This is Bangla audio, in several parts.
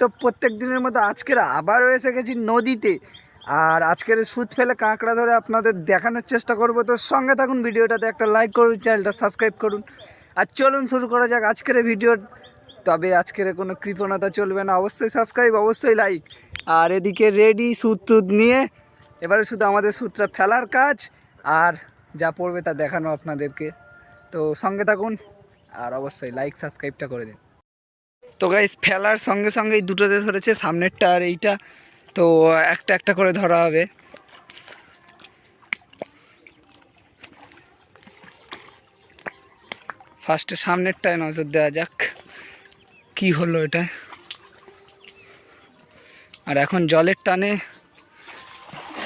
তো প্রত্যেক দিনের মতো আজকের আবারও এসে গেছি নদীতে। আর আজকের সুদ ফেলে কাঁকড়া ধরে আপনাদের দেখানোর চেষ্টা করব। তো সঙ্গে থাকুন ভিডিওটাতে একটা লাইক করুন চ্যানেলটা সাবস্ক্রাইব করুন। আর চলুন শুরু করা যাক আজকের ভিডিও তবে আজকের কোনো কৃপণতা চলবে না। অবশ্যই সাবস্ক্রাইব অবশ্যই লাইক আর এদিকে রেডি সুদ টুদ নিয়ে, এবারে শুধু আমাদের সুদটা ফেলার কাজ। আর যা পড়বে তা দেখানো আপনাদেরকে। তো সঙ্গে থাকুন, আর অবশ্যই লাইক সাবস্ক্রাইবটা করে দিন। তো গাইস ফেলার সঙ্গে সঙ্গে এই দুটোতে ধরেছে, সামনেরটা আর এইটা। তো একটা একটা করে ধরা হবে। ফার্স্টে সামনেরটায় নজর দেওয়া যাক, কি হলো এটা। আর এখন জলের টানে,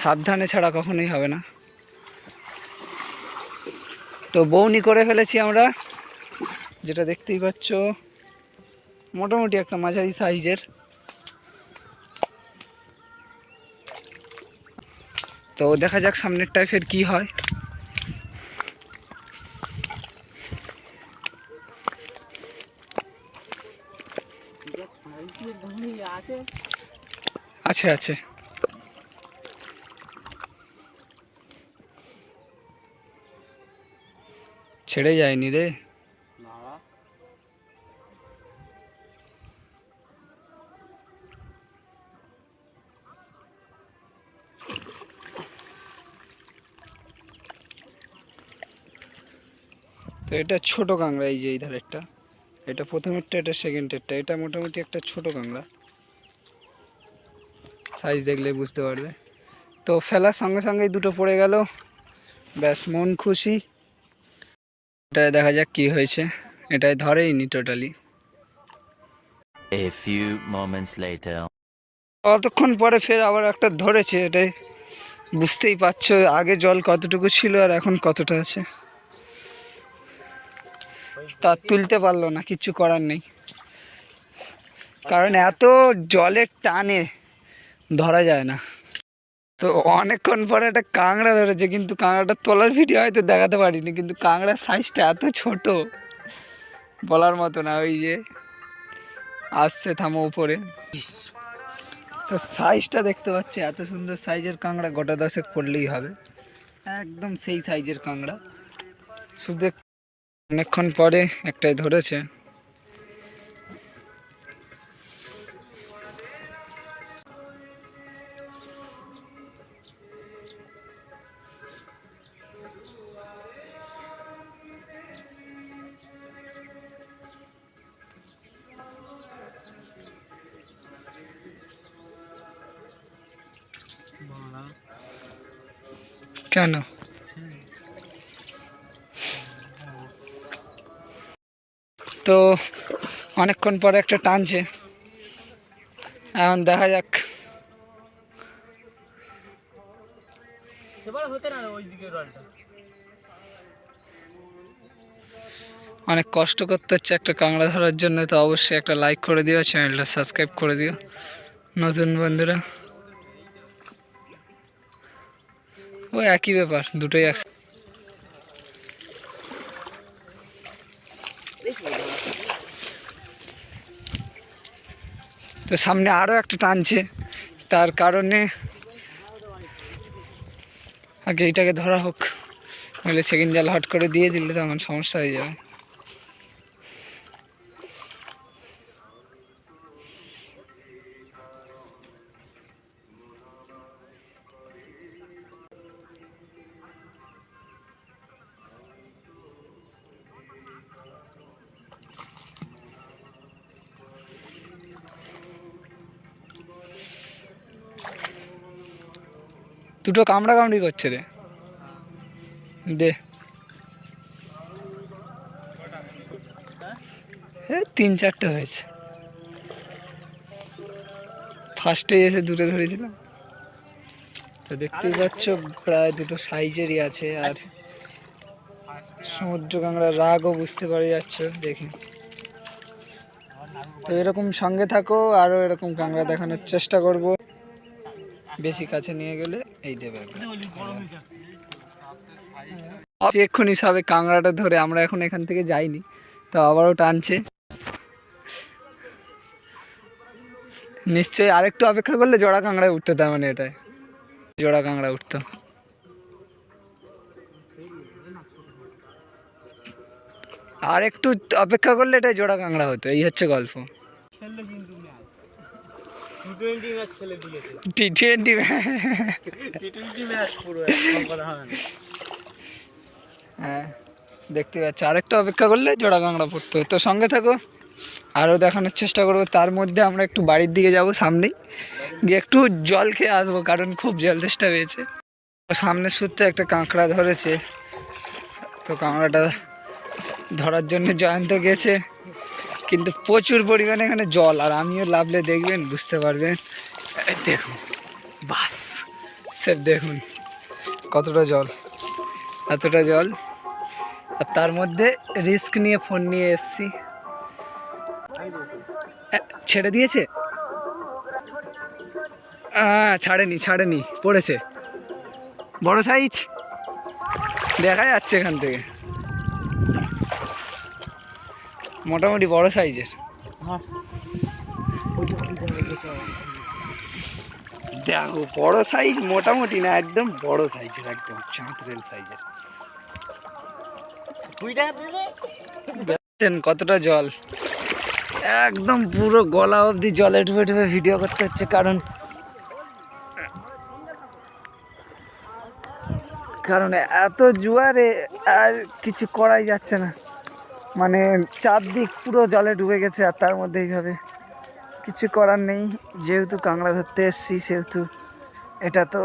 সাবধানে ছাড়া কখনোই হবে না। তো বৌনি করে ফেলেছি আমরা, যেটা দেখতেই পাচ্ছ। মোটামুটি একটা মাঝারি সাইজের। তো দেখা যাক সামনেরটায় ফের কি হয়। আছে আছে। ছেড়ে যায়নি রে। তো এটা ছোট কাঁকড়া এই যে এই ধারেরটা এটা প্রথমেরটা এটা সেকেন্ডেরটা এটা মোটামুটি একটা ছোট কাঁকড়া সাইজ দেখলে বুঝতে পারবে। তো ফেলার সঙ্গে সঙ্গেই দুটো পড়ে গেল। ব্যাস মন খুশি। এটা দেখা যাক কি হয়েছে। এটাই ধরেইনি totally A few moments later. কতক্ষণ পরে ফের আবার একটা ধরেছে। এটাই বুঝতেই পারছ আগে জল কতটুকু ছিল আর এখন কতটা আছে। তা তুলতে পারল না কিচ্ছু করার নেই। কারণ এত জলের টানে ধরা যায় না। তো অনেকক্ষণ পরে একটা কাঁকড়া ধরেছে, কিন্তু কাঁকড়াটা তোলার ভিডিও হয়তো দেখাতে পারিনি, কিন্তু কাঁকড়ার সাইজটা এত ছোট, বলার মতো না, ওই যে আসছে থামো উপরে। তো সাইজটা দেখতে পাচ্ছি, এত সুন্দর সাইজের কাঁকড়া, গোটা দশেক পড়লেই হবে। একদম সেই সাইজের কাঁকড়া। শুধু অনেকক্ষণ পরে একটাই ধরেছে। কেন? তো অনেকক্ষণ পরে একটা টানছে। এখন দেখা যাক। অনেক কষ্ট করতে হচ্ছে একটা কাঁকড়া ধরার জন্য তো অবশ্যই একটা লাইক করে দিও চ্যানেলটা সাবস্ক্রাইব করে দিও নতুন বন্ধুরা। ওই একই ব্যাপার দুটোই এক তো সামনে আরও একটা টানছে। তার কারণে আগে এটাকে ধরা হোক, নইলে সেকেন্ড জাল হট করে দিয়ে দিলে তখন সমস্যা হয়ে যাবে। দুটো কামড়া কামড়ি করছে রে। দে। তিন চারটে হয়েছে। ফার্স্টে এসে দুটো ধরেছিলাম। তো দেখতেই পাচ্ছ, প্রায় দুটো সাইজেরই আছে আর সমুদ্র কাঁকড়ার রাগও বুঝতে পারা যাচ্ছে, দেখে। তো এরকম সঙ্গে থাকো, আরও এরকম কাঁকড়া দেখানোর চেষ্টা করব। বেশি কাছে নিয়ে গেলে এই দেবে এক্ষুনি সবে কাঁকড়াটা ধরে আমরা এখন এখান থেকে যাইনি, তো আবারও টানছে। নিশ্চয়ই আরেকটু অপেক্ষা করলে জোড়া কাঁকড়ায় উঠতো তার মানে এটাই। জোড়া কাঁকড়া উঠতো। আর একটু অপেক্ষা করলে এটাই জোড়া কাঁকড়া হতো, এই হচ্ছে গল্প। টি টোয়েন্টি হ্যাঁ দেখতে পাচ্ছি। আরেকটু অপেক্ষা করলে জোড়া কাঁকড়া পড়তো তো সঙ্গে থাকো আরও দেখানোর চেষ্টা করব। তার মধ্যে আমরা একটু বাড়ির দিকে যাব সামনেই। গিয়ে একটু জল খেয়ে আসব কারণ খুব জল তেষ্টা পেয়েছে। সামনের সূত্রে একটা কাঁকড়া ধরেছে। তো কাঁকড়াটা ধরার জন্য জয়ন্ত গেছে। কিন্তু প্রচুর পরিমাণে এখানে জল, আর আমিও লাভলে দেখবেন, বুঝতে পারবেন। দেখুন, বাস, স্যার দেখুন, কতটা জল, এতটা জল। আর তার মধ্যে রিস্ক নিয়ে ফোন নিয়ে এসছি। ছেড়ে দিয়েছে? হ্যাঁ ছাড়েনি ছাড়েনি, পড়েছে। বড় সাইজ দেখা যাচ্ছে এখান থেকে। মোটামুটি বড় সাইজের। দেখো বড় সাইজ মোটামুটি না একদম বড় সাইজের একদম চাঁদরেল সাইজের। কতটা জল? একদম পুরো গলা অবধি জলে ডুবে ডুবে ভিডিও করতে হচ্ছে কারণ কারণ এত জোয়ারে আর কিছু করাই যাচ্ছে না। মানে চারদিক পুরো জলে ডুবে গেছে আর তার মধ্যে এইভাবে কিছু করার নেই। যেহেতু কাঁকড়া ধরতে এসছি, সেহেতু এটা তো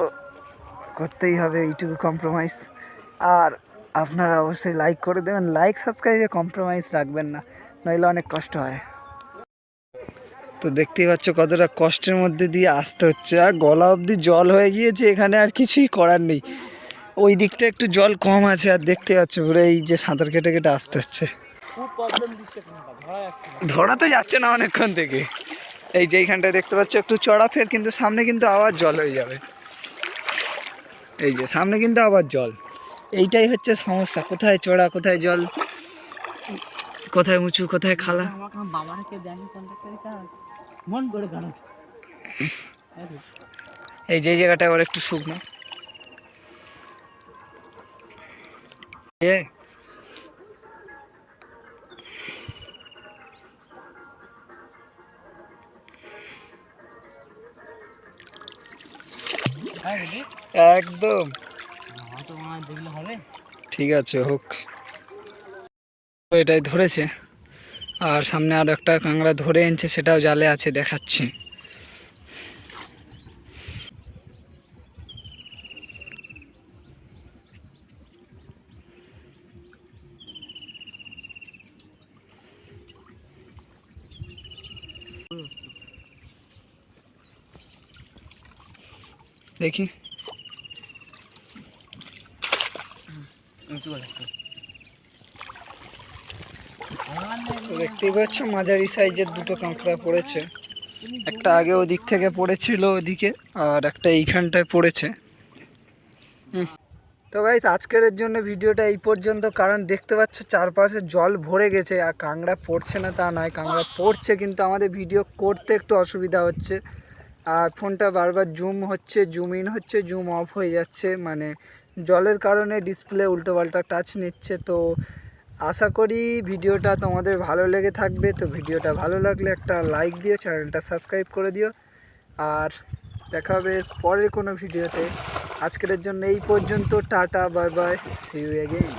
করতেই হবে এইটুকু কম্প্রোমাইজ আর আপনারা অবশ্যই লাইক করে দেবেন। লাইক সাবস্ক্রাইবে কম্প্রোমাইজ রাখবেন না নইলে অনেক কষ্ট হয়। তো দেখতেই পাচ্ছ কতটা কষ্টের মধ্যে দিয়ে আসতে হচ্ছে। আর গলা অবধি জল হয়ে গিয়েছে, এখানে আর কিছুই করার নেই। ওই দিকটা একটু জল কম আছে, আর দেখতে পাচ্ছ পুরো এই যে সাঁতার কেটে কেটে আসতে হচ্ছে। ধরা তো যাচ্ছে না অনেকক্ষণ থেকে। এই যে এইখানটায় দেখতে পাচ্ছ একটু চড়া ফের কিন্তু সামনে কিন্তু আবার জল হয়ে যাবে। এই যে সামনে কিন্তু আবার জল। এইটাই হচ্ছে সমস্যা। কোথায় চড়া কোথায় জল কোথায় উঁচু কোথায় খালা? মন করে এই যে জায়গাটা আবার একটু শুকনো। এ একদম। ঠিক আছে হোক। এটাই ধরেছে। আর সামনে আর একটা কাঁকড়া ধরে এনেছে সেটাও জালে আছে দেখাচ্ছি। দেখি। দেখতেই পাচ্ছ, মাঝারি সাইজের দুটো কাঁকড়া পড়েছে। একটা আগে ওদিক থেকে পড়েছিল ওদিকে, আর একটা এইখানটায় পড়েছে। তো গাইস আজকের জন্য ভিডিওটা এই পর্যন্ত, কারণ দেখতে পাচ্ছ, চারপাশে জল ভরে গেছে, আর কাঁকড়া পড়ছে না তা নয়, কাঁকড়া পড়ছে, কিন্তু আমাদের ভিডিও করতে একটু অসুবিধা হচ্ছে। আর ফোনটা বারবার জুম হচ্ছে জুম ইন হচ্ছে জুম অফ হয়ে যাচ্ছে। মানে জলের কারণে ডিসপ্লে উল্টোপাল্টা টাচ নিচ্ছে। তো আশা করি ভিডিওটা তোমাদের ভালো লেগে থাকবে। তো ভিডিওটা ভালো লাগলে একটা লাইক দিও চ্যানেলটা সাবস্ক্রাইব করে দিও। আর দেখা হবে পরের কোনো ভিডিওতে। আজকের জন্য এই পর্যন্ত, ta-ta bye bye see you again